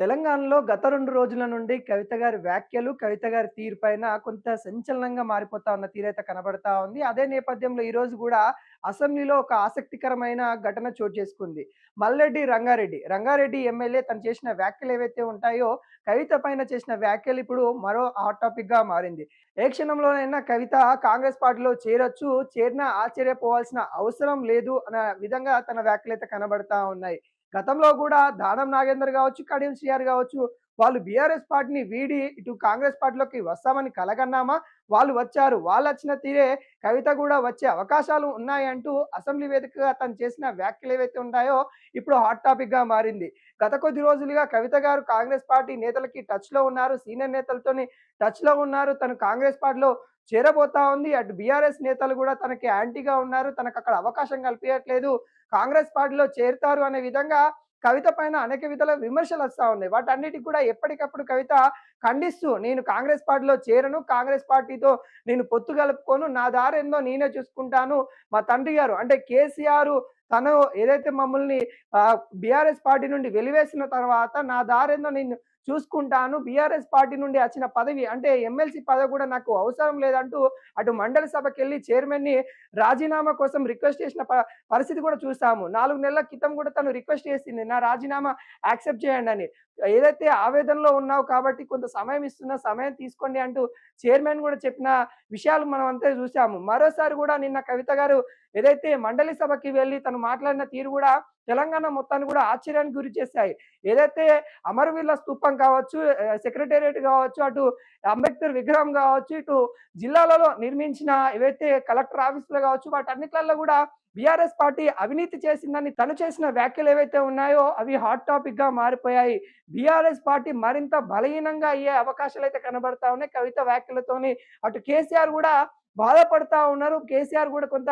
తెలంగాణలో గత రెండు రోజుల నుండి కవిత గారి వ్యాఖ్యలు, కవిత గారి తీరు పైన కొంత సంచలనంగా మారిపోతా ఉన్న తీరైతే కనబడతా ఉంది. అదే నేపథ్యంలో ఈరోజు కూడా అసెంబ్లీలో ఒక ఆసక్తికరమైన ఘటన చోటు చేసుకుంది. మల్లెడ్డి రంగారెడ్డి, రంగారెడ్డి ఎమ్మెల్యే తను చేసిన వ్యాఖ్యలు ఏవైతే ఉంటాయో, కవిత పైన చేసిన వ్యాఖ్యలు ఇప్పుడు మరో హాట్ టాపిక్‌గా మారింది. ఏ క్షణంలోనైనా కవిత కాంగ్రెస్ పార్టీలో చేరొచ్చు, చేరినా ఆశ్చర్యపోవాల్సిన అవసరం లేదు అన్న విధంగా తన వ్యాఖ్యలైతే కనబడతా ఉన్నాయి. గతంలో కూడా దానం నాగేందర్ కావచ్చు కడియం సిఆర్ కావచ్చు వాళ్ళు బీఆర్ఎస్ పార్టీని వీడి ఇటు కాంగ్రెస్ పార్టీలోకి వస్తామని కలగన్నామా, వాళ్ళు వచ్చారు. వాళ్ళొచ్చిన తీరే కవిత కూడా వచ్చే అవకాశాలు ఉన్నాయంటూ అసెంబ్లీ వేదికగా తను చేసిన వ్యాఖ్యలు ఏవైతే ఉన్నాయో, ఇప్పుడు హాట్ టాపిక్‌గా మారింది. గత కొద్ది రోజులుగా కవిత గారు కాంగ్రెస్ పార్టీ నేతలకి టచ్‌లో ఉన్నారు. సీనియర్ నేతలతోని టచ్‌లో ఉన్నారు. తను కాంగ్రెస్ పార్టీలో చేరబోతా ఉంది. అటు బీఆర్ఎస్ నేతలు కూడా తనకి యాంటీగా ఉన్నారు. తనకు అక్కడ అవకాశం కల్పించట్లేదు కాంగ్రెస్ పార్టీలో చేరుతారు అనే విధంగా కవిత పైన అనేక విధాల వస్తూ ఉన్నాయి. వాటన్నిటికి కూడా ఎప్పటికప్పుడు కవిత ఖండిస్తూ నేను కాంగ్రెస్ పార్టీలో చేరను. కాంగ్రెస్ పార్టీతో నేను పొత్తు కలుపుకోను. నా దారేందో నేనే చూసుకుంటాను. మా తండ్రి గారు అంటే కేసీఆర్ తను ఏదైతే మమ్మల్ని బీఆర్ఎస్ పార్టీ నుండి వెలివేసిన తర్వాత నా దారేందో నేను చూసుకుంటాను. బీఆర్ఎస్ పార్టీ నుండి వచ్చిన పదవి అంటే ఎమ్మెల్సీ పదవి కూడా నాకు అవసరం లేదంటూ అటు మండలి సభకెళ్ళి చైర్మన్‌ని రాజీనామా కోసం రిక్వెస్ట్ చేసిన ప పరిస్థితి కూడా చూసాము. నాలుగు నెలల క్రితం కూడా తను రిక్వెస్ట్ చేసింది. నా రాజీనామా యాక్సెప్ట్ చేయండని. ఏదైతే ఆవేదనలో ఉన్నావు కాబట్టి కొంత సమయం ఇస్తున్నా, సమయం తీసుకోండి అంటూ చైర్మన్ కూడా చెప్పిన విషయాలు మనం అంతా చూసాము. మరోసారి కూడా నిన్న కవిత గారు ఏదైతే మండలి సభకి వెళ్ళి తను మాట్లాడిన తీరు కూడా తెలంగాణ మొత్తాన్ని కూడా ఆశ్చర్యానికి గురి చేశాయి. ఏదైతే అమరవీరుల స్థూపం కావచ్చు, సెక్రటేరియట్ కావచ్చు, అటు అంబేద్కర్ విగ్రహం కావచ్చు, ఇటు జిల్లాలలో నిర్మించిన ఏవైతే కలెక్టర్ ఆఫీసులు కావచ్చు, వాటన్నిట్లల్లో కూడా బీఆర్ఎస్ పార్టీ అవినీతి చేసిందని తను చేసిన వ్యాఖ్యలు ఏవైతే ఉన్నాయో అవి హాట్ టాపిక్‌గా మారిపోయాయి. బీఆర్ఎస్ పార్టీ మరింత బలహీనంగా అయ్యే అవకాశాలు అయితే కనబడతా ఉన్నాయి. కవిత వ్యాఖ్యలతోని అటు కేసీఆర్ కూడా బాధపడతా ఉన్నారు. కేసీఆర్ కూడా కొంత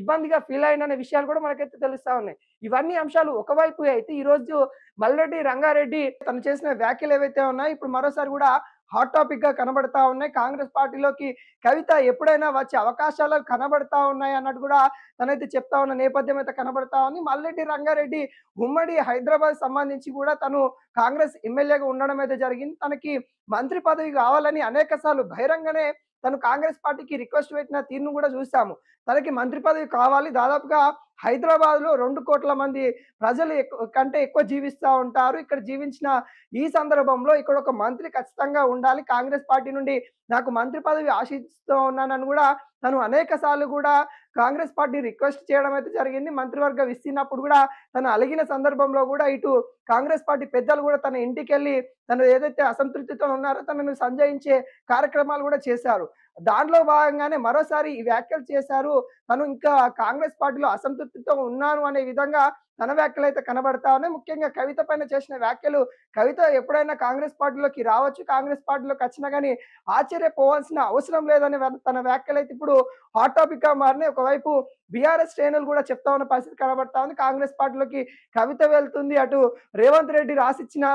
ఇబ్బందిగా ఫీల్ అయిన విషయాలు కూడా మనకైతే తెలుస్తా ఉన్నాయి. ఇవన్నీ అంశాలు ఒకవైపు అయితే ఈరోజు మల్లెడ్డి రంగారెడ్డి తను చేసిన వ్యాఖ్యలు ఏవైతే ఉన్నాయో ఇప్పుడు మరోసారి కూడా హాట్ టాపిక్గా కనబడతా ఉన్నాయి. కాంగ్రెస్ పార్టీలోకి కవిత ఎప్పుడైనా వచ్చే అవకాశాలు కనబడతా ఉన్నాయి అన్నట్టు కూడా తనైతే చెప్తా ఉన్న నేపథ్యం అయితే కనబడతా ఉంది. మల్లెడ్డి రంగారెడ్డి ఉమ్మడి హైదరాబాద్ సంబంధించి కూడా తను కాంగ్రెస్ ఎమ్మెల్యేగా ఉండడం అయితే జరిగింది. తనకి మంత్రి పదవి కావాలని అనేక సార్లు బహిరంగనే తను కాంగ్రెస్ పార్టీకి రిక్వెస్ట్ పెట్టిన తీరును కూడా చూసాము. తనకి మంత్రి పదవి కావాలి. దాదాపుగా హైదరాబాద్‌లో 2,00,00,000 మంది ప్రజలు ఎక్కు కంటే ఎక్కువ జీవిస్తూ ఉంటారు. ఇక్కడ జీవించిన ఈ సందర్భంలో ఇక్కడ ఒక మంత్రి ఖచ్చితంగా ఉండాలి. కాంగ్రెస్ పార్టీ నుండి నాకు మంత్రి పదవి ఆశిస్తూ ఉన్నానని కూడా తను అనేక సార్లు కూడా కాంగ్రెస్ పార్టీ రిక్వెస్ట్ చేయడం అయితే జరిగింది. మంత్రివర్గ విస్తీర్ణప్పుడు కూడా తను అలిగిన సందర్భంలో కూడా ఇటు కాంగ్రెస్ పార్టీ పెద్దలు కూడా తన ఇంటికెళ్ళి తను ఏదైతే అసంతృప్తితో ఉన్నారో తనను సంజయించే కార్యక్రమాలు కూడా చేశారు. దాంట్లో భాగంగానే మరోసారి ఈ వ్యాఖ్యలు చేశారు. తను ఇంకా కాంగ్రెస్ పార్టీలో అసంతృప్తితో ఉన్నాను అనే విధంగా తన వ్యాఖ్యలైతే కనబడతా ఉన్నాయి. ముఖ్యంగా కవిత పైన చేసిన వ్యాఖ్యలు కవిత ఎప్పుడైనా కాంగ్రెస్ పార్టీలోకి రావచ్చు. కాంగ్రెస్ పార్టీలోకి వచ్చినా కానీ ఆశ్చర్యపోవాల్సిన అవసరం లేదని తన తన వ్యాఖ్యలైతే ఇప్పుడు హాట్ టాపిక్‌గా మారినాయి. ఒకవైపు బీఆర్ఎస్ శ్రేణులు కూడా చెప్తా ఉన్న పరిస్థితి కనబడతా ఉంది. కాంగ్రెస్ పార్టీలోకి కవిత వెళ్తుంది. అటు రేవంత్ రెడ్డి రాసిచ్చిన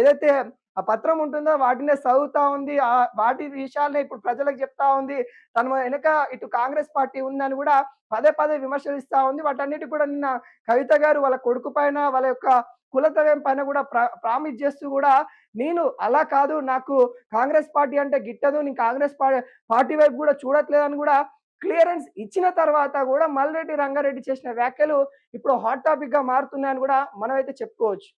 ఏదైతే ఆ పత్రం ఉంటుందో వాటినే చదువుతా ఉంది. ఆ వాటి విషయాలనే ఇప్పుడు ప్రజలకు చెప్తా ఉంది. తన వెనక ఇటు కాంగ్రెస్ పార్టీ ఉందని కూడా పదే పదే విమర్శలిస్తా ఉంది. వాటన్నిటి కూడా నిన్న కవిత గారు వాళ్ళ కొడుకు పైన, వాళ్ళ యొక్క కులతవ్యం పైన కూడా ప్రామిస్ చేస్తూ కూడా నేను అలా కాదు నాకు కాంగ్రెస్ పార్టీ అంటే గిట్టదు. నేను కాంగ్రెస్ పార్టీ వైపు కూడా చూడట్లేదని కూడా క్లియరెన్స్ ఇచ్చిన తర్వాత కూడా మల్రెడ్డి రంగారెడ్డి చేసిన వ్యాఖ్యలు ఇప్పుడు హాట్ టాపిక్గా మారుతున్నాయని కూడా మనమైతే చెప్పుకోవచ్చు.